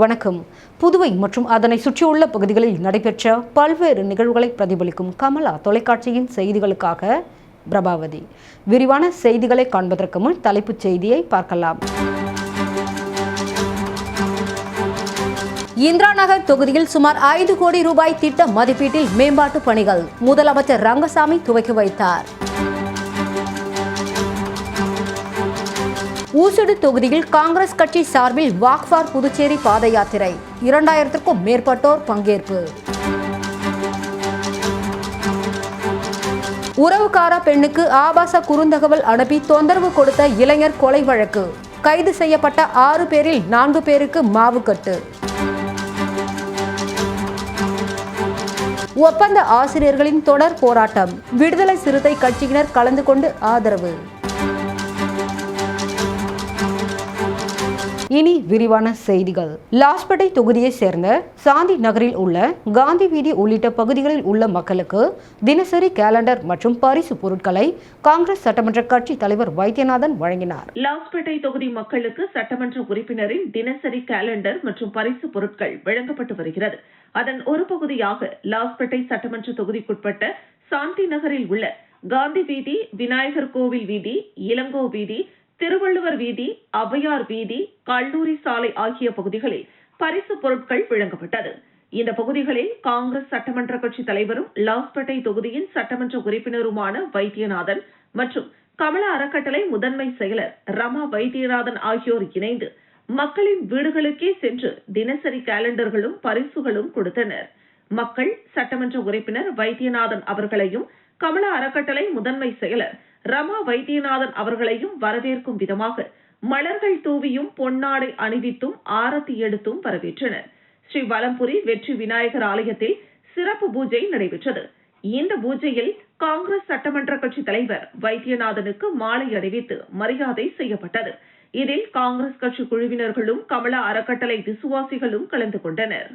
வணக்கம். புதுவை மற்றும் அதனை சுற்றியுள்ள பகுதிகளில் நடைபெற்ற பல்வேறு நிகழ்வுகளை பிரதிபலிக்கும் கமலா தொலைக்காட்சியின் செய்திகளுக்காக பிரபாவதி. விரிவான செய்திகளை காண்பதற்கு முன் தலைப்புச் செய்தியை பார்க்கலாம். இந்திரா நகர் தொகுதியில் சுமார் ஐந்து கோடி ரூபாய் திட்ட மதிப்பீட்டில் மேம்பாட்டு பணிகள் முதலமைச்சர் ரங்கசாமி துவக்கி வைத்தார். ஊசுடு தொகுதியில் காங்கிரஸ் கட்சி சார்பில் வாக்ஃபார் புதுச்சேரி பாத யாத்திரை இரண்டாயிரத்திற்கும் மேற்பட்டோர் பங்கேற்பு. உறவுக்கார பெண்ணுக்கு ஆபாச குறுந்தகவல் அனுப்பி தொந்தரவு கொடுத்த இளைஞர் கொலை வழக்கு. கைது செய்யப்பட்ட ஆறு பேரில் நான்கு பேருக்கு மாவுக்கட்டு. ஒப்பந்த ஆசிரியர்களின் தொடர் போராட்டம். விடுதலை சிறுத்தை கட்சியினர் கலந்து கொண்டு ஆதரவு. இனி விரிவான செய்திகள். லாஸ்பேட்டை தொகுதியைச் சேர்ந்த சாந்தி நகரில் உள்ள காந்தி வீதி உள்ளிட்ட பகுதிகளில் உள்ள மக்களுக்கு தினசரி கேலண்டர் மற்றும் பரிசு பொருட்களை காங்கிரஸ் சட்டமன்ற கட்சி தலைவர் வைத்தியநாதன் வழங்கினார். லாஸ்பேட்டை தொகுதி மக்களுக்கு சட்டமன்ற உறுப்பினரின் தினசரி கேலண்டர் மற்றும் பரிசு பொருட்கள் வழங்கப்பட்டு வருகிறது. அதன் ஒரு பகுதியாக லாஸ்பேட்டை சட்டமன்ற தொகுதிக்குட்பட்ட சாந்தி நகரில் உள்ள காந்தி வீதி விநாயகர் கோவில் வீதி இளங்கோ வீதி திருவள்ளுவர் வீதி ஔவையார் வீதி கல்லூரி சாலை ஆகிய பகுதிகளில் பரிசு பொருட்கள் வழங்கப்பட்டது. இந்த பகுதிகளில் காங்கிரஸ் சட்டமன்ற கட்சி தலைவரும் லாஸ்பேட்டை தொகுதியின் சட்டமன்ற உறுப்பினருமான வைத்தியநாதன் மற்றும் கமல அறக்கட்டளை முதன்மை செயலர் ரமா வைத்தியநாதன் ஆகியோர் இணைந்து மக்களின் வீடுகளுக்கே சென்று தினசரி கேலண்டர்களும் பரிசுகளும் கொடுத்தனர். மக்கள் சட்டமன்ற உறுப்பினர் வைத்தியநாதன் அவர்களையும் கமல அறக்கட்டளை முதன்மை செயலர் ரமா வைத்தியநாதன் அவர்களையும் வரவேற்கும் விதமாக மலர்கள் தூவியும் பொன்னாடை அணிவித்தும் ஆரத்தி எடுத்தும் வரவேற்றனர். ஸ்ரீ வலம்புரி வெற்றி விநாயகர் ஆலயத்தில் சிறப்பு பூஜை நடைபெற்றது. இந்த பூஜையில் காங்கிரஸ் சட்டமன்ற கட்சி தலைவர் வைத்தியநாதனுக்கு மாலை அணிவித்து மரியாதை செய்யப்பட்டது. இதில் காங்கிரஸ் கட்சி குழுவினர்களும் கமலா அறக்கட்டளை விசுவாசிகளும் கலந்து கொண்டனர்.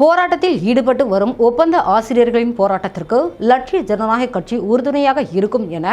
போராட்டத்தில் ஈடுபட்டு வரும் ஒப்பந்த ஆசிரியர்களின் போராட்டத்திற்கு லட்சிய ஜனநாயக கட்சி உறுதுணையாக இருக்கும் என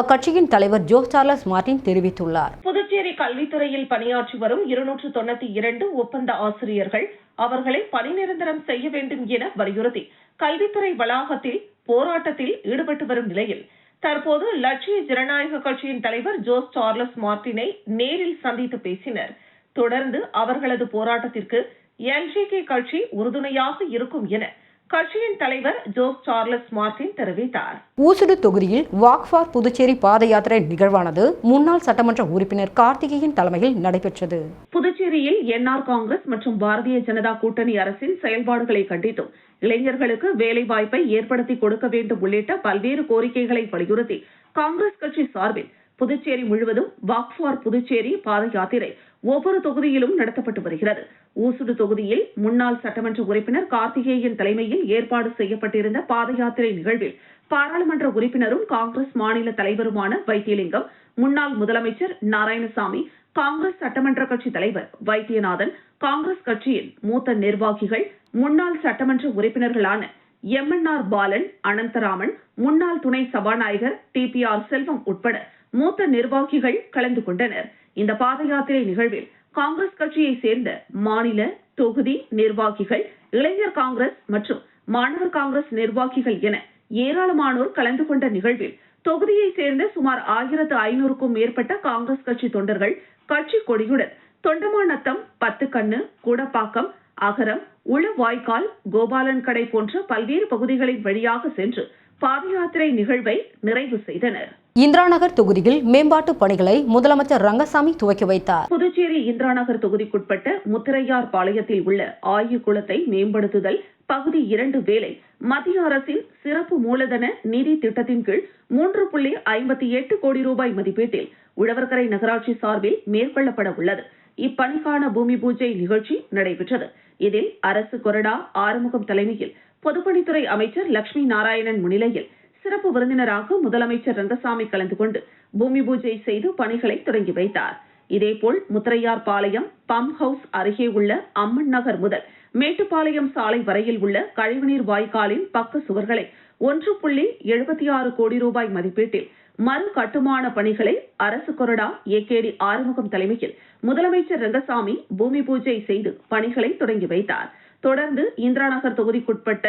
அக்கட்சியின் தலைவர் ஜோ சார்லஸ் மார்டின் தெரிவித்துள்ளார். புதுச்சேரி கல்வித்துறையில் பணியாற்றி வரும் இருநூற்று தொண்ணூத்தி இரண்டு ஒப்பந்த ஆசிரியர்கள் அவர்களை பணி நிரந்தரம் செய்ய வேண்டும் என வலியுறுத்தி கல்வித்துறை வளாகத்தில் போராட்டத்தில் ஈடுபட்டு வரும் நிலையில் தற்போது லட்சிய ஜனநாயக கட்சியின் தலைவர் ஜோஸ் சார்லஸ் மார்டினை நேரில் சந்தித்து பேசினர். தொடர்ந்து அவர்களது போராட்டத்திற்கு எல்ஜேகே கட்சி உறுதுணையாக இருக்கும் என கட்சியின் தலைவர் ஜோஸ் சார்லஸ் மார்டின் தெரிவித்தார். ஊசுடு தொகுதியில் வாக் ஃபார் புதுச்சேரி பாத யாத்திரை நிகழ்வானது முன்னாள் சட்டமன்ற உறுப்பினர் கார்த்திகேயன் தலைமையில் நடைபெற்றது. புதுச்சேரியில் என்ஆர் காங்கிரஸ் மற்றும் பாரதிய ஜனதா கூட்டணி அரசின் செயல்பாடுகளை கண்டித்தும் இளைஞர்களுக்கு வேலை வாய்ப்பை ஏற்படுத்தி கொடுக்க வேண்டும் உள்ளிட்ட பல்வேறு கோரிக்கைகளை வலியுறுத்தி காங்கிரஸ் கட்சி சார்பில் புதுச்சேரி முழுவதும் வாக் ஃபார் புதுச்சேரி பாத யாத்திரை ஒவ்வொரு தொகுதியிலும் நடத்தப்பட்டு வருகிறது. ஊசுடு தொகுதியில் முன்னாள் சட்டமன்ற உறுப்பினர் கார்த்திகேயன் தலைமையில் ஏற்பாடு செய்யப்பட்டிருந்த பாத யாத்திரை நிகழ்வில் பாராளுமன்ற உறுப்பினரும் காங்கிரஸ் மாநில தலைவருமான வைத்தியலிங்கம் முன்னாள் முதலமைச்சர் நாராயணசாமி காங்கிரஸ் சட்டமன்ற கட்சி தலைவர் வைத்தியநாதன் காங்கிரஸ் கட்சியின் மூத்த நிர்வாகிகள் முன்னாள் சட்டமன்ற உறுப்பினர்களான M N R Balan Anantharaman முன்னாள் துணை சபாநாயகர் டி பி ஆர் செல்வம் உட்பட மூத்த நிர்வாகிகள் கலந்து கொண்டனர். இந்த பாத யாத்திரை நிகழ்வில் காங்கிரஸ் கட்சியை சேர்ந்த மாநில தொகுதி நிர்வாகிகள் இளைஞர் காங்கிரஸ் மற்றும் மாணவர் காங்கிரஸ் நிர்வாகிகள் என ஏராளமானோர் கலந்து கொண்ட நிகழ்வில் தொகுதியை சேர்ந்த சுமார் ஆயிரத்து ஐநூறுக்கும் மேற்பட்ட காங்கிரஸ் கட்சி தொண்டர்கள் கட்சி கொடியுடன் தொண்டமாநத்தம் பத்துக்கண்ணு கூடப்பாக்கம் அகரம் உளவாய்க்கால் கோபாலன் கடை போன்ற பல்வேறு பகுதிகளின் வழியாக சென்று பாத யாத்திரை நிகழ்வை நிறைவு செய்தனர். இந்திராநகர் தொகுதியில் மேம்பாட்டு பணிகளை முதலமைச்சர் ரங்கசாமி துவக்கி வைத்தார். புதுச்சேரி இந்திராநகர் தொகுதிக்குட்பட்ட முத்திரையார் பாளையத்தில் உள்ள ஆய்வு குளத்தை மேம்படுத்துதல் பகுதி இரண்டு வேலை மத்திய அரசின் சிறப்பு மூலதன நிதி திட்டத்தின் கீழ் மூன்று புள்ளி ஐம்பத்தி எட்டு கோடி ரூபாய் மதிப்பீட்டில் உழவர்கரை நகராட்சி சார்பில் மேற்கொள்ளப்பட உள்ளது. இப்பணிக்கான பூமி பூஜை நிகழ்ச்சி நடைபெற்றது. இதில் அரசு கொறடா ஆறுமுகம் தலைமையில் பொதுப்பணித்துறை அமைச்சர் லட்சுமி நாராயணன் முன்னிலையில் சிறப்பு விருந்தினராக முதலமைச்சர் ரங்கசாமி கலந்து கொண்டு பூமி பூஜை செய்து பணிகளை தொடங்கி வைத்தார். இதேபோல் முத்திரையார் பாளையம் பம்ப் ஹவுஸ் அருகே உள்ள அம்மன் நகர் முதல் மேட்டுப்பாளையம் சாலை வரையில் உள்ள கழிவுநீர் வாய்க்காலின் பக்க சுவர்களை ஒன்று புள்ளி எழுபத்தி ஆறு கோடி ரூபாய் மதிப்பீட்டில் மறு கட்டுமான பணிகளை அரசு கொறடா ஏகேடி ஆறுமுகம் தலைமையில் முதலமைச்சர் ரங்கசாமி பூமி பூஜை செய்து பணிகளை தொடங்கி வைத்தார். தொடர்ந்து இந்திரா நகர் தொகுதிக்குட்பட்ட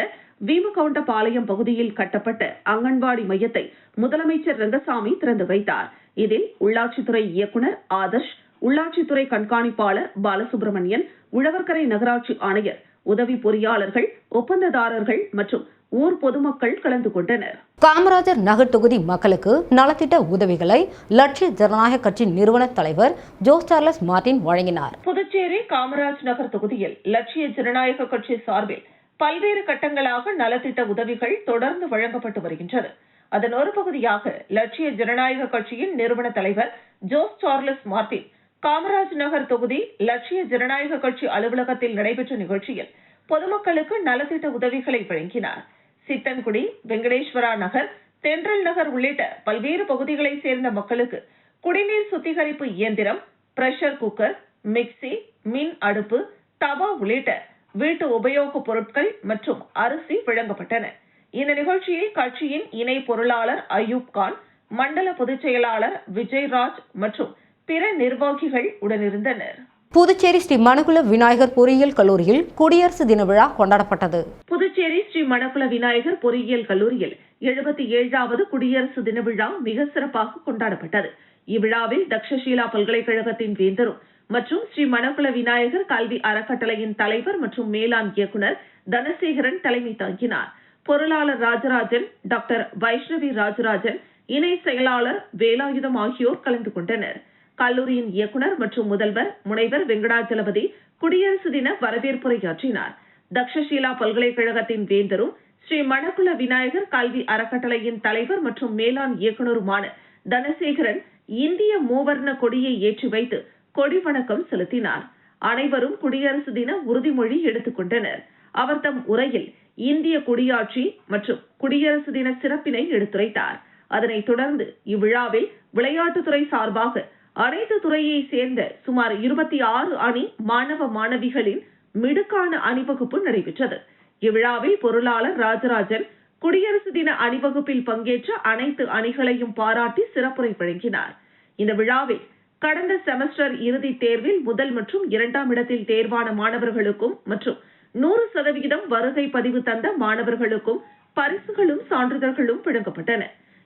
வீமகவுண்டபாளையம் பகுதியில் கட்டப்பட்ட அங்கன்வாடி மையத்தை முதலமைச்சர் ரங்கசாமி திறந்து வைத்தார். இதில் உள்ளாட்சித்துறை இயக்குநர் ஆதர்ஷ் உள்ளாட்சித்துறை கண்காணிப்பாளர் பாலசுப்ரமணியன் உழவர்கரை நகராட்சி ஆணையர் உதவி பொறியாளர்கள் ஒப்பந்ததாரர்கள் மற்றும் ஊர் பொதுமக்கள் கலந்து கொண்டனர். காமராஜர் நகர் தொகுதி மக்களுக்கு நலத்திட்ட உதவிகளை லட்சிய ஜனநாயக கட்சி நிறுவன தலைவர் ஜோஸ் சார்லஸ் மார்டின் வழங்கினார். புதுச்சேரி காமராஜ் நகர் தொகுதியில் லட்சிய ஜனநாயக கட்சி சார்பில் பல்வேறு கட்டங்களாக நலத்திட்ட உதவிகள் தொடர்ந்து வழங்கப்பட்டு வருகின்றது. அதன் ஒரு பகுதியாக லட்சிய ஜனநாயக கட்சியின் நிறுவன தலைவர் Jose Charles Martin Kamaraj Nagar தொகுதி லட்சிய ஜனநாயக கட்சி அலுவலகத்தில் நடைபெற்ற நிகழ்ச்சியில் பொதுமக்களுக்கு நலத்திட்ட உதவிகளை வழங்கினார். சித்தன்குடி வெங்கடேஸ்வரா நகர் தென்றல் நகர் உள்ளிட்ட பல்வேறு பகுதிகளைச் சேர்ந்த மக்களுக்கு குடிநீர் சுத்திகரிப்பு இயந்திரம் பிரஷர் குக்கர் மிக்சி மின் அடுப்பு தவா உள்ளிட்ட வீட்டு உபயோகப் பொருட்கள் மற்றும் அரிசி வழங்கப்பட்டன. இந்த நிகழ்ச்சியில் கட்சியின் இணை பொருளாளர் அயூப் கான் மண்டல பொதுச் செயலாளர் விஜய்ராஜ் மற்றும் பிற நிர்வாகிகள் உடனிருந்தனர். புதுச்சேரி ஸ்ரீ மணக்குள விநாயகர் பொறியியல் கல்லூரியில் குடியரசு தின விழா கொண்டாடப்பட்டது. புதுச்சேரி ஸ்ரீ மணக்குள விநாயகர் பொறியியல் கல்லூரியில் எழுபத்தி ஏழாவது குடியரசு தின விழா மிக சிறப்பாக கொண்டாடப்பட்டது. இவ்விழாவில் தக்ஷஷீலா பல்கலைக்கழகத்தின் வேந்தரும் மற்றும் ஸ்ரீ மணக்குள விநாயகர் கல்வி அறக்கட்டளையின் தலைவர் மற்றும் மேலாண் இயக்குனர் தனசேகரன் தலைமை தாங்கினார். பொருளாளர் ராஜராஜன் டாக்டர் வைஷ்ணவி ராஜராஜன் இணை செயலாளர் வேலாயுதம் ஆகியோர் கலந்து கொண்டனர். கல்லூரியின் இயக்குனர் மற்றும் முதல்வர் முனைவர் வெங்கடாஜலபதி குடியரசு தின வரவேற்புரையாற்றினார். தக்ஷசீலா பல்கலைக்கழகத்தின் வேந்தரும் ஸ்ரீ மணக்குள விநாயகர் கல்வி அறக்கட்டளையின் தலைவர் மற்றும் மேலாண் இயக்குநருமான தனசேகரன் இந்திய மூவர்ண கொடியை ஏற்றி வைத்து கொடி வணக்கம் செலுத்தினார். அனைவரும் குடியரசு தின உறுதிமொழி எடுத்துக்கொண்டனர் அவர் தம் உரையில் இந்திய குடியாட்சி மற்றும் குடியரசு தின சிறப்பினை எடுத்துரைத்தார். அதனைத் தொடர்ந்து இவ்விழாவில் விளையாட்டுத்துறை சார்பாக அனைத்து துறையை சேர்ந்த சுமார் இருபத்தி ஆறு அணி மாணவ மாணவிகளின் மிடுக்கான அணிவகுப்பு நடைபெற்றது. இவ்விழாவில் பொருளாளர் ராஜராஜன் குடியரசு தின அணிவகுப்பில் பங்கேற்ற அனைத்து அணிகளையும் பாராட்டி சிறப்புரை வழங்கினார். இந்த விழாவில் கடந்த செமஸ்டர் இறுதித் தேர்வில் முதல் மற்றும் இரண்டாம் இடத்தில் தேர்வான மாணவர்களுக்கும் மற்றும் நூறு சதவிகிதம் வருகை பதிவு தந்த மாணவர்களுக்கும் பரிசுகளும் சான்றிதழ்களும் வழங்கப்பட்டன.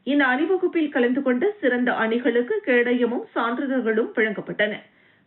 இந்த அணிவகுப்பில் கலந்து கொண்ட சிறந்த அணிகளுக்கு கேடயமும் சான்றிதழ்களும் வழங்கப்பட்டன.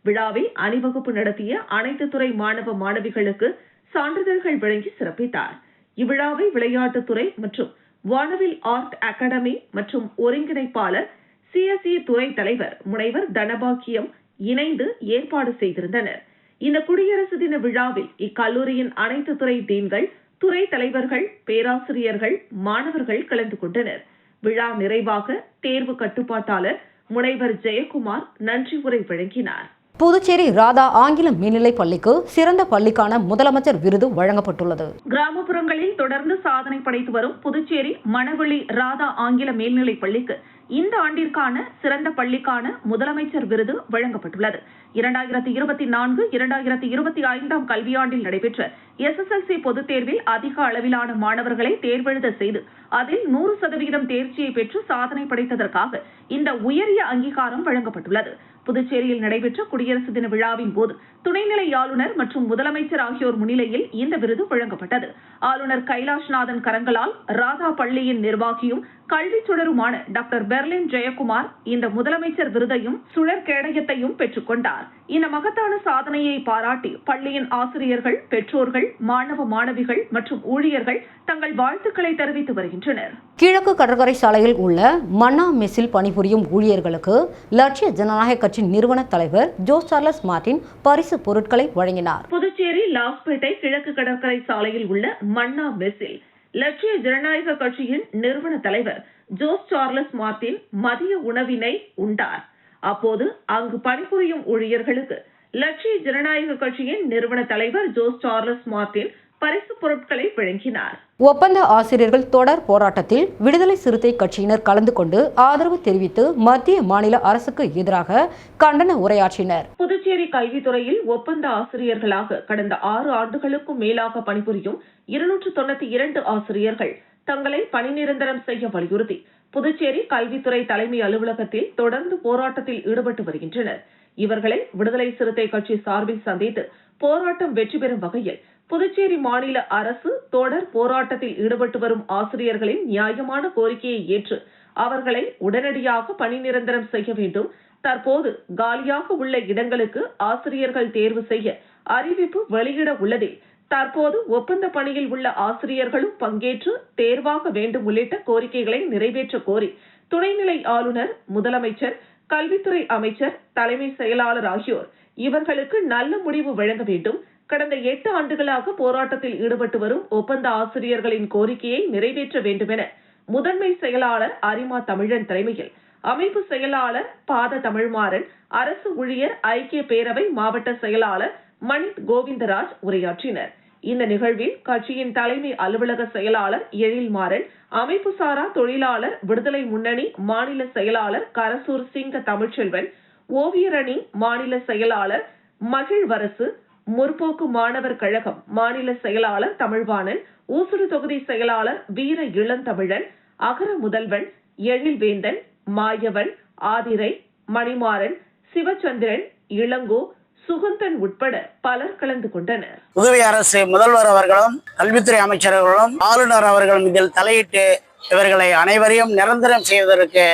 விழாவில் அணிவகுப்பு நடத்திய அனைத்து துறை மாணவ மாணவிகளுக்கு சான்றிதழ்கள் வழங்கி சிறப்பித்தார். இவ்விழாவை விளையாட்டுத்துறை மற்றும் வானவில் ஆர்ட் அகாடமி மற்றும் ஒருங்கிணைப்பாளர் சிஎஸ்இ துறை தலைவர் முனைவர் தனபாக்கியம் இணைந்து ஏற்பாடு செய்திருந்தனர். இந்த குடியரசு தின விழாவில் இக்கல்லூரியின் அனைத்து துறை டீன்கள் துறை தலைவர்கள் பேராசிரியர்கள் மாணவர்கள் கலந்து கொண்டனர். விழா நிறைவாக தேர்வு கட்டுப்பாட்டாளர் முனைவர் ஜெயக்குமார் நன்றி உரை வழங்கினார். புதுச்சேரி ராதா ஆங்கில மேல்நிலைப் பள்ளிக்கு சிறந்த பள்ளிக்கான முதலமைச்சர் விருது வழங்கப்பட்டுள்ளது. கிராமப்புறங்களில் தொடர்ந்து சாதனை படைத்து வரும் புதுச்சேரி மணவெளி ராதா ஆங்கில மேல்நிலைப் பள்ளிக்கு இந்த ஆண்டிற்கான சிறந்த பள்ளிக்கான முதலமைச்சர் விருது வழங்கப்பட்டுள்ளது. இரண்டாயிரத்தி இருபத்தி நான்கு இரண்டாயிரத்தி இருபத்தி ஐந்தாம் கல்வியாண்டில் நடைபெற்ற எஸ்எஸ்எல்சி பொதுத் தேர்வில் அதிக அளவிலான மாணவர்களை தேர்வெழுத செய்து அதில் நூறு சதவிகிதம் தேர்ச்சியை பெற்று சாதனை படைத்ததற்காக இந்த உயரிய அங்கீகாரம் வழங்கப்பட்டுள்ளது. புதுச்சேரியில் நடைபெற்ற குடியரசு தின விழாவின் போது துணைநிலை ஆளுநர் மற்றும் முதலமைச்சர் ஆகியோர் முன்னிலையில் இந்த விருது வழங்கப்பட்டது. ஆளுநர் கைலாஷ்நாதன் கரங்களால் ராதா பள்ளியின் நிர்வாகியும் கல்வி சுடருமான டாக்டர் பெர்லின் ஜெயக்குமார் இந்த முதலமைச்சர் விருதையும் சுழற்கேடயத்தையும் கேடயத்தையும் கொண்டார். இந்த மகத்தான சாதனையை பாராட்டி பள்ளியின் ஆசிரியர்கள் பெற்றோர்கள் மாணவ மாணவிகள் மற்றும் ஊழியர்கள் தங்கள் வாழ்த்துக்களை தெரிவித்து வருகின்றனர். கிழக்கு கடற்கரை சாலையில் உள்ள மன்னா மெஸ்ஸில் பணிபுரியும் ஊழியர்களுக்கு லட்சிய ஜனநாயக கட்சி நிறுவன தலைவர் ஜோஸ் சார்லஸ் மார்டின் பரிசு பொருட்களை வழங்கினார். புதுச்சேரி லாஸ்பேட்டை கிழக்கு கடற்கரை சாலையில் உள்ள மன்னா மெஸ்ஸில் லட்சிய ஜனநாயக கட்சியின் நிறுவன தலைவர் ஜோஸ் சார்லஸ் மார்டின் மதிய உணவினை உண்டார். அப்போது அங்கு பணிபுரியும் ஊழியர்களுக்கு லட்சிய ஜனநாயக கட்சியின் நிறுவன தலைவர் ஜோஸ் சார்லஸ் மார்டின் பரிசு பொருட்களை வழங்கினார். ஒப்பந்த ஆசிரியர்கள் தொடர் போராட்டத்தில் விடுதலை சிறுத்தை கட்சியினர் கலந்து கொண்டு ஆதரவு தெரிவித்து மத்திய மாநில அரசுக்கு எதிராக கண்டன உரையாற்றினர். புதுச்சேரி கல்வித்துறையில் ஒப்பந்த ஆசிரியர்களாக கடந்த ஆறு ஆண்டுகளுக்கும் மேலாக பணிபுரியும் இருநூற்று தொண்ணூத்தி இரண்டு ஆசிரியர்கள் தங்களை பணி நிரந்தரம் செய்ய வலியுறுத்தி புதுச்சேரி கல்வித்துறை தலைமை அலுவலகத்தில் தொடர்ந்து போராட்டத்தில் ஈடுபட்டு வருகின்றனர். இவர்களை விடுதலை சிறுத்தை கட்சி சார்பில் சந்தித்து போராட்டம் வெற்றி பெறும் வகையில் புதுச்சேரி மாநில அரசு தொடர் போராட்டத்தில் ஈடுபட்டு வரும் ஆசிரியர்களின் நியாயமான கோரிக்கையை ஏற்று அவர்களை உடனடியாக பணி நிரந்தரம் செய்ய வேண்டும். தற்போது காலியாக உள்ள இடங்களுக்கு ஆசிரியர்கள் தேர்வு செய்ய அறிவிப்பு வெளியிட உள்ளதில் தற்போது ஒப்பந்த பணியில் உள்ள ஆசிரியர்களும் பங்கேற்று தேர்வாக வேண்டும் உள்ளிட்ட கோரிக்கைகளை நிறைவேற்ற கோரி துணைநிலை ஆளுநர் முதலமைச்சர் கல்வித்துறை அமைச்சர் தலைமை செயலாளர் ஆகியோர் இவர்களுக்கு நல்ல முடிவு வழங்க வேண்டும். கடந்த எட்டு ஆண்டுகளாக போராட்டத்தில் ஈடுபட்டு வரும் ஒப்பந்த ஆசிரியர்களின் கோரிக்கையை நிறைவேற்ற வேண்டும் என முதன்மை செயலாளர் அரிமா தமிழன் தலைமையில் அமைப்பு செயலாளர் பாத தமிழ்மாறன் அரசு ஊழியர் ஐக்கிய பேரவை மாவட்ட செயலாளர் மணித் கோவிந்தராஜ் உரையாற்றினர். இந்த நிகழ்வில் கட்சியின் தலைமை அலுவலக செயலாளர் எழில்மாறன் அமைப்பு சாரா தொழிலாளர் விடுதலை முன்னணி மாநில செயலாளர் கரசூர் சிங்க தமிழ்ச்செல்வன் ஓவியரணி மாநில செயலாளர் மகிழ்வரசு முற்போக்கு மாணவர் கழகம் மாநில செயலாளர் தமிழ்வாணன் ஊசுடு தொகுதி செயலாளர் வீர இளந்தமிழன் அகர முதல்வன் எழில்வேந்தன் மாயவன் ஆதிரை மணிமாறன் சிவச்சந்திரன் இளங்கோ சுகந்தன் உட்பட பலர் கலந்து கொண்டனர். புதுவை அரசு முதல்வர் அவர்களும் கல்வித்துறை அமைச்சர்களும் ஆளுநர் அவர்களும் இதில் தலையிட்டு இவர்களை அனைவரையும் நிரந்தரம் செய்வதற்கு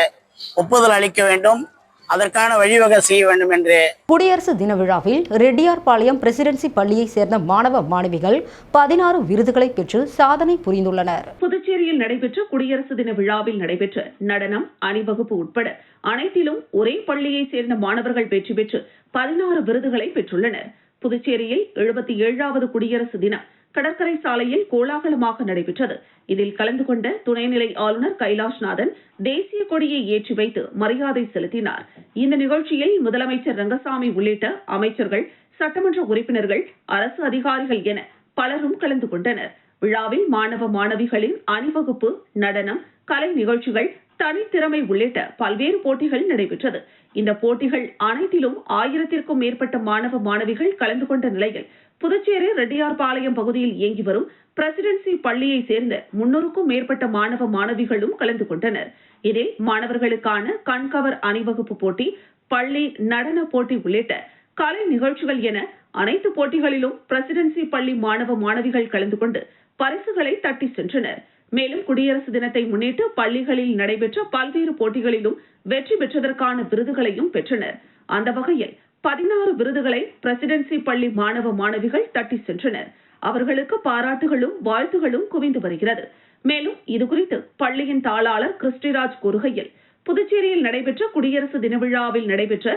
ஒப்புதல் அளிக்க வேண்டும். அதற்கான வழிவகை செய்ய வேண்டும் என்று குடியரசு தின விழாவில் ரெட்டியார்பாளையம் பிரசிடென்சி பள்ளியைச் சேர்ந்த மாணவ மாணவிகள் பதினாறு விருதுகளை பெற்று சாதனை புரிந்துள்ளனர். புதுச்சேரியில் நடைபெற்ற குடியரசு தின விழாவில் நடைபெற்ற நடனம் அணிவகுப்பு உட்பட அனைத்திலும் ஒரே பள்ளியைச் சேர்ந்த மாணவர்கள் வெற்றி பெற்று பதினாறு விருதுகளை பெற்றுள்ளனர். புதுச்சேரியில் எழுபத்தி ஏழாவது குடியரசு தினம் கடற்கரை சாலையில் கோலாகலமாக நடைபெற்றது. இதில் கலந்து கொண்ட துணைநிலை ஆளுநர் கைலாஷ்நாதன் தேசிய கொடியை ஏற்றி வைத்து மரியாதை செலுத்தினார். இந்த நிகழ்ச்சியில் முதலமைச்சர் ரங்கசாமி உள்ளிட்ட அமைச்சர்கள் சட்டமன்ற உறுப்பினர்கள் அரசு அதிகாரிகள் என பலரும் கலந்து கொண்டனர். விழாவில் மாணவ மாணவிகளின் அணிவகுப்பு நடனம் கலை நிகழ்ச்சிகள் தனித்திறமை உள்ளிட்ட பல்வேறு போட்டிகள் நடைபெற்றது. இந்த போட்டிகள் அனைத்திலும் ஆயிரத்திற்கும் மேற்பட்ட மாணவ மாணவிகள் கலந்து கொண்ட நிலையில் புதுச்சேரி ரெட்டியார்பாளையம் பகுதியில் இயங்கி வரும் பிரசிடென்சி பள்ளியை சேர்ந்த முன்னூறுக்கும் மேற்பட்ட மாணவ மாணவிகளும் கலந்து கொண்டனர். இதில் மாணவர்களுக்கான கண்கவர் அணிவகுப்பு போட்டி பள்ளி நடன போட்டி உள்ளிட்ட கலை நிகழ்ச்சிகள் என அனைத்து போட்டிகளிலும் பிரசிடென்சி பள்ளி மாணவ மாணவிகள் கலந்து கொண்டு பரிசுகளை தட்டி சென்றனர். மேலும் குடியரசு தினத்தை முன்னிட்டு பள்ளிகளில் நடைபெற்ற பல்வேறு போட்டிகளிலும் வெற்றி பெற்றதற்கான விருதுகளையும் பெற்றனர். அந்த வகையில் பதினாறு விருதுகளை பிரசிடென்சி பள்ளி மாணவ மாணவிகள் தட்டி சென்றனர். அவர்களுக்கு பாராட்டுகளும் வாழ்த்துகளும் குவிந்து வருகிறது. மேலும் இதுகுறித்து பள்ளியின் தாளாளர் கிறிஸ்டிராஜ் கூறுகையில் புதுச்சேரியில் நடைபெற்ற குடியரசு தின விழாவில் நடைபெற்ற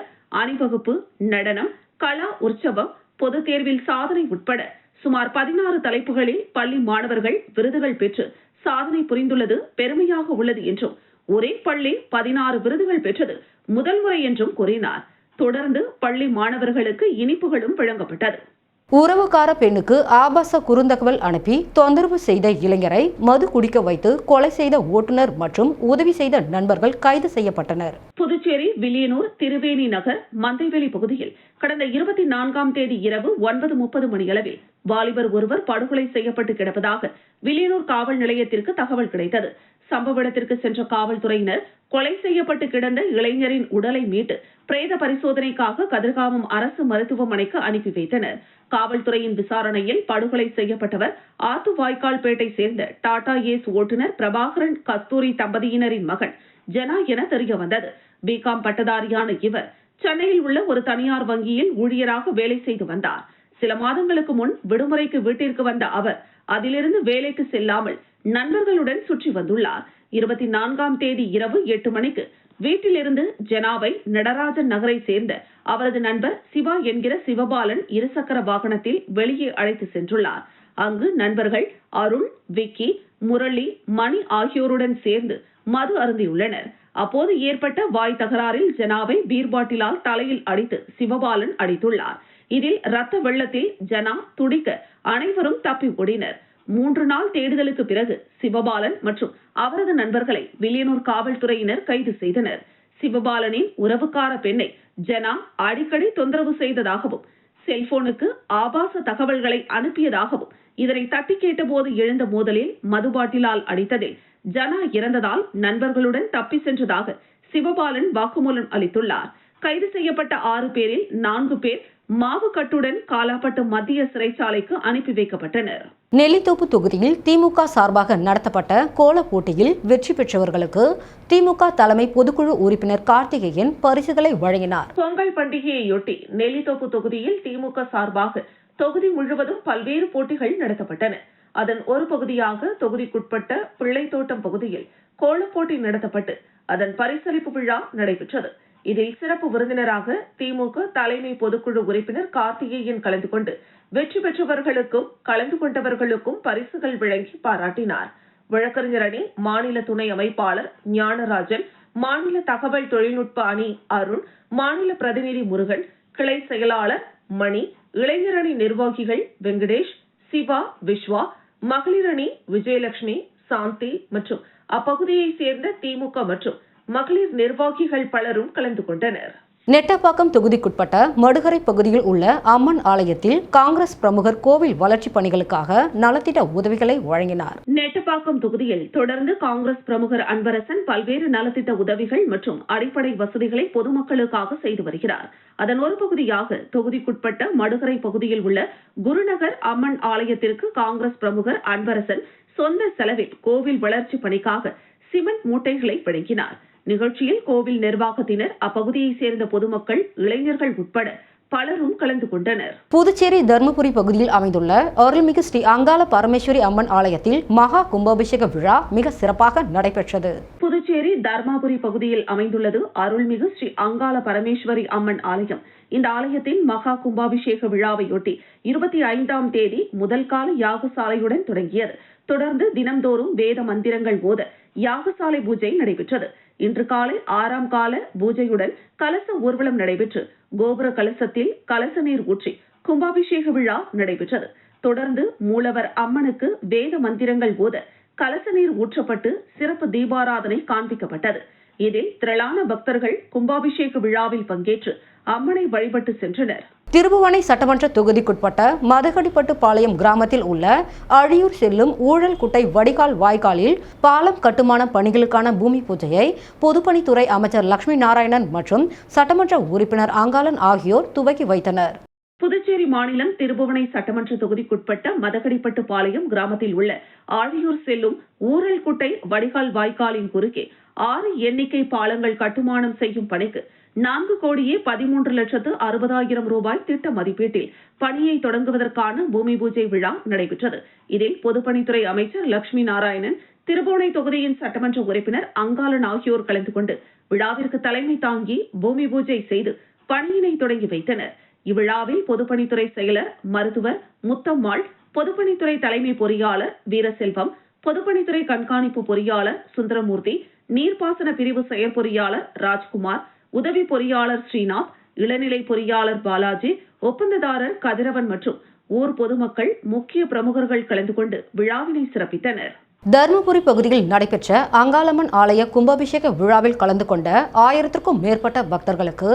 அணிவகுப்பு நடனம் கலா உற்சவம் பொதுத் தேர்வில் சாதனை உட்பட சுமார் பதினாறு தலைப்புகளில் பள்ளி மாணவர்கள் விருதுகள் பெற்று சாதனை புரிந்துள்ளது பெருமையாக உள்ளது என்றும் ஒரே பள்ளி பதினாறு விருதுகள் பெற்றது முதல் முறை என்றும் கூறினார். தொடர்ந்து பள்ளி மாணவர்களுக்கு இனிப்புகளும் வழங்கப்பட்டது. உறவுக்கார பெண்ணுக்கு ஆபாச குறுந்தகவல் அனுப்பி தொந்தரவு செய்த இளைஞரை மது குடிக்க வைத்து கொலை செய்த ஓட்டுநர் மற்றும் உதவி செய்த நண்பர்கள் கைது செய்யப்பட்டனர். புதுச்சேரி வில்லியனூர் திருவேணி நகர் மந்தைவெளி பகுதியில் கடந்த இருபத்தி நான்காம் தேதி இரவு ஒன்பது முப்பது மணியளவில் வாலிபர் ஒருவர் படுகொலை செய்யப்பட்டு கிடப்பதாக வில்லியனூர் காவல் நிலையத்திற்கு தகவல் கிடைத்தது. சம்பவ இடத்திற்கு சென்ற காவல்துறையினர் கொலை செய்யப்பட்டு கிடந்த இளைஞரின் உடலை மீட்டு பிரேத பரிசோதனைக்காக கதிர்காமம் அரசு மருத்துவமனைக்கு அனுப்பி வைத்தனர். காவல்துறையின் விசாரணையில் படுகொலை செய்யப்பட்டவர் ஆத்து வாய்க்கால்பேட்டை சேர்ந்த டாடா ஏஸ் ஓட்டுநர் பிரபாகரன் கஸ்தூரி தம்பதியினரின் மகன் ஜனா என தெரிய வந்தது. பிகாம் பட்டதாரியான இவர் சென்னையில் உள்ள ஒரு தனியார் வங்கியில் ஊழியராக வேலை செய்து வந்தார். சில மாதங்களுக்கு முன் விடுமுறைக்கு வீட்டிற்கு வந்த அவர் அதிலிருந்து வேலைக்கு செல்லாமல் நண்பர்களுடன் சுற்றி வந்துள்ளார். இருபத்தி நான்காம் தேதி இரவு எட்டு மணிக்கு வீட்டிலிருந்து ஜெனாவை நடராஜன் நகரை சேர்ந்த அவரது நண்பர் சிவா என்கிற சிவபாலன் இருசக்கர வாகனத்தில் வெளியே அழைத்து சென்றுள்ளார். அங்கு நண்பர்கள் அருண் விக்கி முரளி மணி ஆகியோருடன் சேர்ந்து மது அருந்தியுள்ளனர். அப்போது ஏற்பட்ட வாய் தகராறில் ஜனாவை பீர் பாட்டிலால் தலையில் அடித்து சிவபாலன் அடித்துள்ளார். இதில் ரத்த வெள்ளத்தில் ஜனா துடிக்க அனைவரும் தப்பி ஓடினர். மூன்று நாள் தேடுதலுக்கு பிறகு சிவபாலன் மற்றும் அவரது நண்பர்களை வில்லியனூர் காவல்துறையினர் கைது செய்தனர். சிவபாலனின் உறவுக்கார பெண்ணை ஜனா அடிக்கடி தொந்தரவு செய்ததாகவும் செல்போனுக்கு ஆபாச தகவல்களை அனுப்பியதாகவும் இதனை தட்டி கேட்டபோது எழுந்த மோதலில் மதுபாட்டிலால் அடித்ததில் ஜனா இறந்ததால் நண்பர்களுடன் தப்பி சென்றதாக சிவபாலன் வாக்குமூலம் அளித்துள்ளார். கைது செய்யப்பட்ட ஆறு பேரில் நான்கு பேர் மாவுக்கட்டுடன் காலாப்பட்டு மத்திய சிறைச்சாலைக்கு அனுப்பி வைக்கப்பட்டனர். நெல்லித்தோப்பு தொகுதியில் திமுக சார்பாக நடத்தப்பட்ட கோல போட்டியில் வெற்றி பெற்றவர்களுக்கு திமுக தலைமை பொதுக்குழு உறுப்பினர் கார்த்திகேயன் பரிசுகளை வழங்கினார். பொங்கல் பண்டிகையையொட்டி நெல்லித்தோப்பு தொகுதியில் திமுக சார்பாக தொகுதி முழுவதும் பல்வேறு போட்டிகள் நடத்தப்பட்டன. அதன் ஒரு பகுதியாக தொகுதிக்குட்பட்ட பிள்ளைத்தோட்டம் பகுதியில் கோலப் போட்டி நடத்தப்பட்டு அதன் பரிசளிப்பு விழா நடைபெற்றது. இதில் சிறப்பு விருந்தினராக திமுக தலைமை பொதுக்குழு உறுப்பினர் கார்த்திகேயன் கலந்து கொண்டு வெற்றி பெற்றவர்களுக்கும் கலந்து கொண்டவர்களுக்கும் பரிசுகள் வழங்கி பாராட்டினார். வழக்கறிஞர் அணி மாநில துணை அமைப்பாளர் ஞானராஜன் மாநில தகவல் தொழில்நுட்ப அணி அருண் மாநில பிரதிநிதி முருகன் கிளை செயலாளர் மணி இளைஞரணி நிர்வாகிகள் வெங்கடேஷ் சிவா விஸ்வா மகளிரணி விஜயலட்சுமி சாந்தி மற்றும் அப்பகுதியைச் சேர்ந்த திமுக மற்றும் மகளிர் நிர்வாகிகள் பலரும் கலந்து கொண்டனர். நெட்டப்பாக்கம் தொகுதிக்குட்பட்ட மடுகரை பகுதியில் உள்ள அம்மன் ஆலயத்தில் காங்கிரஸ் பிரமுகர் கோவில் வளர்ச்சிப் பணிகளுக்காக நலத்திட்ட உதவிகளை வழங்கினார். நெட்டப்பாக்கம் தொகுதியில் தொடர்ந்து காங்கிரஸ் பிரமுகர் அன்பரசன் பல்வேறு நலத்திட்ட உதவிகள் மற்றும் அடிப்படை வசதிகளை பொதுமக்களுக்காக செய்து வருகிறார். அதன் ஒரு பகுதியாக தொகுதிக்குட்பட்ட மடுகரை பகுதியில் உள்ள குருநகர் அம்மன் ஆலயத்திற்கு காங்கிரஸ் பிரமுகர் அன்பரசன் சொந்த செலவில் கோவில் வளர்ச்சி பணிக்காக சிமெண்ட் மூட்டைகளை வழங்கினார் நிகழ்ச்சியில் கோவில் நிர்வாகத்தினர் அப்பகுதியைச் சேர்ந்த பொதுமக்கள் இளைஞர்கள் உட்பட பலரும் கலந்து கொண்டனர். புதுச்சேரி தர்மபுரி பகுதியில் அமைந்துள்ள அருள்மிகு ஸ்ரீ அங்காள பரமேஸ்வரி அம்மன் ஆலயத்தில் மகா கும்பாபிஷேக விழா மிக சிறப்பாக நடைபெற்றது. புதுச்சேரி தர்மாபுரி பகுதியில் அமைந்துள்ளது அருள்மிகு ஸ்ரீ அங்காள பரமேஸ்வரி அம்மன் ஆலயம். இந்த ஆலயத்தின் மகா கும்பாபிஷேக விழாவையொட்டி இருபத்தி ஐந்தாம் தேதி முதல் கால யாகசாலையுடன் தொடங்கியது. தொடர்ந்து தினம்தோறும் வேத மந்திரங்கள் ஓத யாகசாலை பூஜை நடைபெற்றது. இன்று காலை ஆறாம் கால பூஜையுடன் கலச ஊர்வலம் நடைபெற்று கோபுர கலசத்தில் கலச நீர் ஊற்றி கும்பாபிஷேக விழா நடைபெற்றது. தொடர்ந்து மூலவர் அம்மனுக்கு வேத மந்திரங்கள் ஓத கலச நீர் ஊற்றப்பட்டு சிறப்பு தீபாராதனை காண்பிக்கப்பட்டது. இதில் திரளான பக்தர்கள் கும்பாபிஷேக விழாவில் பங்கேற்று அம்மனை வழிபட்டு சென்றனர். திருபுவனை சட்டமன்ற தொகுதிக்குட்பட்ட மதகடிப்பட்டு பாளையம் கிராமத்தில் உள்ள அழியூர் செல்லும் ஊழல் குட்டை வடிகால் வாய்க்காலில் பாலம் கட்டுமான பணிகளுக்கான பூமி பூஜையை பொதுப்பணித்துறை அமைச்சர் லட்சுமி நாராயணன் மற்றும் சட்டமன்ற உறுப்பினர் அங்காளன் ஆகியோர் துவக்கி வைத்தனர். புதுச்சேரி மாநிலம் திருபுவனை சட்டமன்ற தொகுதிக்குட்பட்ட மதகடிப்பட்டு பாளையம் கிராமத்தில் உள்ள ஆழியூர் செல்லும் ஊரல் குட்டை வடிகால் வாய்க்காலின் குறுக்கே ஆறு எண்ணிக்கை பாலங்கள் கட்டுமானம் செய்யும் பணிக்கு நான்கு கோடியே பதிமூன்று லட்சத்து அறுபதாயிரம் ரூபாய் திட்ட மதிப்பீட்டில் பணியை தொடங்குவதற்கான பூமி பூஜை விழா நடைபெற்றது. இதில் பொதுப்பணித்துறை அமைச்சர் லட்சுமி நாராயணன் திருபுவனை தொகுதியின் சட்டமன்ற உறுப்பினர் அங்காளன் ஆகியோர் கலந்து கொண்டு விழாவிற்கு தலைமை தாங்கி பூமி பூஜை செய்து பணியினை தொடங்கி வைத்தனர். இவ்விழாவில் பொதுப்பணித்துறை செயலர் மருத்துவர் முத்தம்மாள் பொதுப்பணித்துறை தலைமை பொறியாளர் வீரசெல்வம் பொதுப்பணித்துறை கண்காணிப்பு பொறியாளர் சுந்தரமூர்த்தி நீர்ப்பாசன பிரிவு செயற்பொறியாளர் ராஜ்குமார் உதவி பொறியாளர் ஸ்ரீநாத் இளநிலை பொறியாளர் பாலாஜி ஒப்பந்ததாரர் கதிரவன் மற்றும் ஊர் பொதுமக்கள் முக்கிய பிரமுகர்கள் கலந்து கொண்டு விழாவினை சிறப்பித்தனர். தருமபுரி பகுதியில் நடைபெற்ற அங்காளம்மன் ஆலய கும்பாபிஷேக விழாவில் கலந்து கொண்ட ஆயிரத்திற்கும் மேற்பட்ட பக்தர்களுக்கு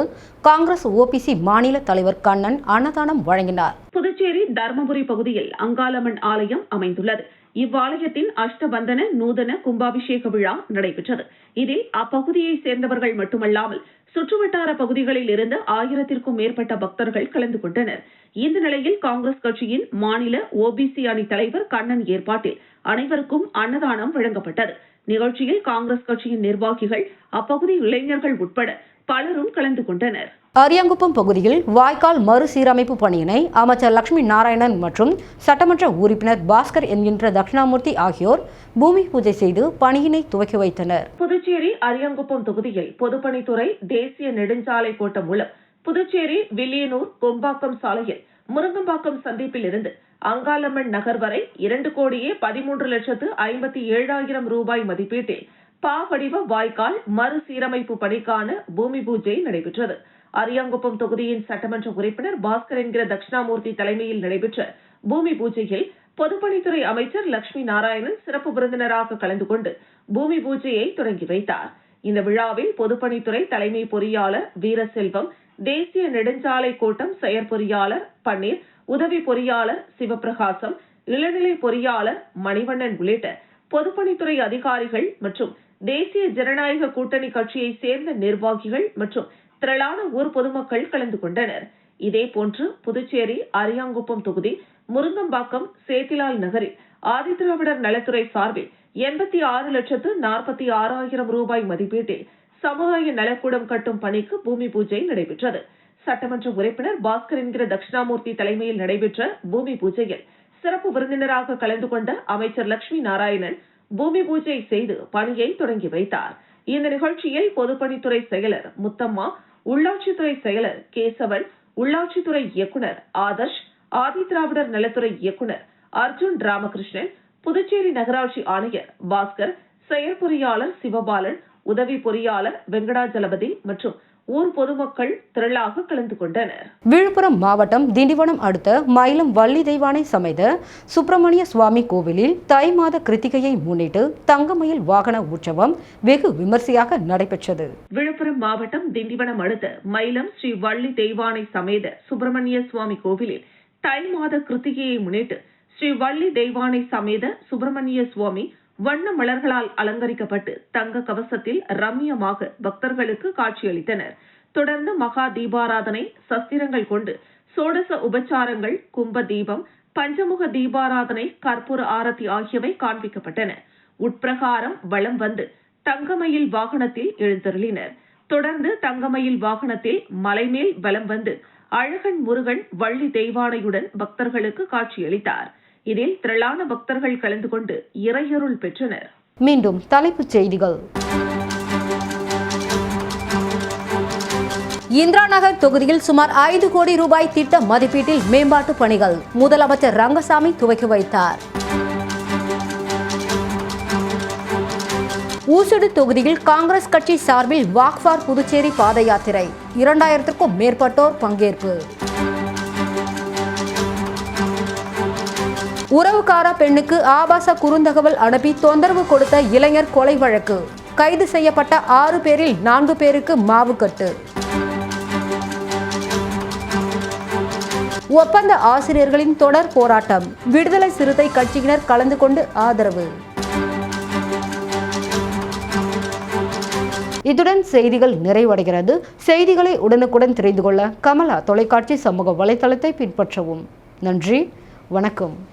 காங்கிரஸ் ஓபிசி மாநில தலைவர் கண்ணன் அன்னதானம் வழங்கினார். புதுச்சேரி தர்மபுரி பகுதியில் அங்காளம்மன் ஆலயம் அமைந்துள்ளது. இவ்வாலயத்தின் அஷ்டபந்தன நூதன கும்பாபிஷேக விழா நடைபெற்றது. இதில் அப்பகுதியை சேர்ந்தவர்கள் மட்டுமல்லாமல் சுற்றுவட்டார பகுதிகளில் இருந்து ஆயிரத்திற்கும் மேற்பட்ட பக்தர்கள் கலந்து கொண்டனர். இந்த நிலையில் காங்கிரஸ் கட்சியின் மாநில ஓபிசி அணி தலைவர் கண்ணன் ஏற்பாட்டில் அனைவருக்கும் அன்னதானம் வழங்கப்பட்டது. நிகழ்ச்சியில் காங்கிரஸ் கட்சியின் நிர்வாகிகள் அப்பகுதி இளைஞர்கள் உட்பட பலரும் கலந்து கொண்டனர். அரியாங்குப்பம் பகுதியில் வாய்க்கால் மறுசீரமைப்பு பணியினை அமைச்சர் லட்சுமி நாராயணன் மற்றும் சட்டமன்ற உறுப்பினர் பாஸ்கர் என்கின்ற தட்சிணாமூர்த்தி ஆகியோர் பூமி பூஜை செய்து பணியினை துவக்கி வைத்தனர். புதுச்சேரி அரியங்குப்பம் தொகுதியில் பொதுப்பணித்துறை தேசிய நெடுஞ்சாலை கோட்டம் மூலம் புதுச்சேரி வில்லியனூர் கொம்பாக்கம் சாலையில் முருங்கம்பாக்கம் சந்திப்பில் இருந்து அங்காளம்மன் நகர் வரை இரண்டு கோடியே பதிமூன்று லட்சத்து ஐம்பத்தி ஏழாயிரம் ரூபாய் மதிப்பீட்டில் பா வடிவ வாய்க்கால் மறுசீரமைப்பு பணிக்கான பூமி பூஜை நடைபெற்றது. அரியாங்குப்பம் தொகுதியின் சட்டமன்ற உறுப்பினர் பாஸ்கர் என்கிற தட்சிணாமூர்த்தி தலைமையில் நடைபெற்ற பூமி பூஜையில் பொதுப்பணித்துறை அமைச்சர் லட்சுமி நாராயணன் சிறப்பு விருந்தினராக கலந்து கொண்டு பூமி பூஜையை தொடங்கி வைத்தார். இந்த விழாவில் பொதுப்பணித்துறை தலைமை பொறியாளர் வீரசெல்வம் தேசிய நெடுஞ்சாலை கோட்டம் செயற்பொறியாளர் பன்னீர் உதவி பொறியாளர் சிவபிரகாசம் இளநிலை பொறியாளர் மணிவண்ணன் உள்ளிட்ட பொதுப்பணித்துறை அதிகாரிகள் மற்றும் தேசிய ஜனநாயக கூட்டணி கட்சியை சேர்ந்த நிர்வாகிகள் மற்றும் திரளான ஊர் பொதுமக்கள் கலந்து கொண்டனர். இதே போன்று புதுச்சேரி அரியாங்குப்பம் தொகுதி முருங்கம்பாக்கம் சேத்திலால் நகரில் ஆதிதிராவிடர் நலத்துறை சார்பில் எண்பத்தி ஆறு லட்சத்து நாற்பத்தி ஆறாயிரம் ரூபாய் மதிப்பீட்டில் சமுதாய நலக்கூடம் கட்டும் பணிக்கு பூமி பூஜை நடைபெற்றது. சட்டமன்ற உறுப்பினர் பாஸ்கர் என்கிற தட்சிணாமூர்த்தி தலைமையில் நடைபெற்ற பூமி பூஜையில் சிறப்பு விருந்தினராக கலந்து கொண்ட அமைச்சர் லட்சுமி நாராயணன் பூமி பூஜை செய்து பணியை தொடங்கி வைத்தார். இந்த நிகழ்ச்சியில் பொதுப்பணித்துறை செயலர் முத்தம்மா உள்ளாட்சித்துறை செயலர் கேசவன் உள்ளாட்சித்துறை இயக்குனர் ஆதர்ஷ் ஆதிதிராவிடர் நலத்துறை இயக்குனர் அர்ஜுன் ராமகிருஷ்ணன் புதுச்சேரி நகராட்சி ஆணையர் பாஸ்கர் செயற்பொறியாளர் சிவபாலன் உதவி பொறியாளர் வெங்கடாஜலபதி மற்றும் ஊர் பொதுமக்கள் திரளாக கலந்து கொண்டனர். விழுப்புரம் மாவட்டம் திண்டிவனம் அடுத்த மயிலம் வள்ளி தெய்வானை சமேத சுப்பிரமணிய சுவாமி கோவிலில் தை மாத கிருத்திகையை முன்னிட்டு தங்கமயில் வாகன உற்சவம் வெகு விமர்சையாக நடைபெற்றது. விழுப்புரம் மாவட்டம் திண்டிவனம் அடுத்த மயிலம் ஸ்ரீ வள்ளி தெய்வானை சமேத சுப்பிரமணிய சுவாமி கோவிலில் தை மாத கிருத்திகையை முன்னிட்டு ஸ்ரீ வள்ளி தெய்வானை சமேத சுப்பிரமணிய சுவாமி வண்ண மலர்களால் அலங்கரிக்கப்பட்டு தங்க கவசத்தில் ரம்யமாக பக்தர்களுக்கு காட்சியளித்தனர். தொடர்ந்து மகா தீபாராதனை சஸ்திரங்கள் கொண்டு சோடச உபச்சாரங்கள் கும்ப தீபம் பஞ்சமுக தீபாராதனை கற்பூர ஆரத்தி ஆகியவை காண்பிக்கப்பட்டன. உட்பிரகாரம் வளம் வந்து தங்கமயில் வாகனத்தில் எழுந்தருளினர். தொடர்ந்து தங்கமயில் வாகனத்தில் மலைமேல் வலம் வந்து அழகன் முருகன் வள்ளி தெய்வானையுடன் பக்தர்களுக்கு காட்சியளித்தாா் இதில் திரளான பக்தர்கள் கலந்து கொண்டு இறையருள் பெற்றனர். மீண்டும் தலைப்புச் செய்திகள். இந்திரா நகர் தொகுதியில் சுமார் ஐந்து கோடி ரூபாய் திட்ட மதிப்பீட்டில் மேம்பாட்டு பணிகள். முதலமைச்சர் ரங்கசாமி துவக்கி வைத்தார். ஊசுடு தொகுதியில் காங்கிரஸ் கட்சி சார்பில் வாக்ஃபார் புதுச்சேரி பாத யாத்திரை இரண்டாயிரத்திற்கும் மேற்பட்டோர் பங்கேற்பு. உறவுக்கார பெண்ணுக்கு ஆபாச குறுந்தகவல் அனுப்பி தொந்தரவு கொடுத்த இளைஞர் கொலை வழக்கு. கைது செய்யப்பட்ட ஆறு பேரில் நான்கு பேருக்கு மாவுக்கட்டு. ஒப்பந்த ஆசிரியர்களின் தொடர் போராட்டம். விடுதலை சிறுத்தை கட்சியினர் கலந்து கொண்டு ஆதரவு. இத்துடன் செய்திகள் நிறைவடைகிறது. செய்திகளை உடனுக்குடன் தெரிந்து கொள்ள கமலா தொலைக்காட்சி சமூக வலைதளத்தை பின்பற்றவும். நன்றி. வணக்கம்.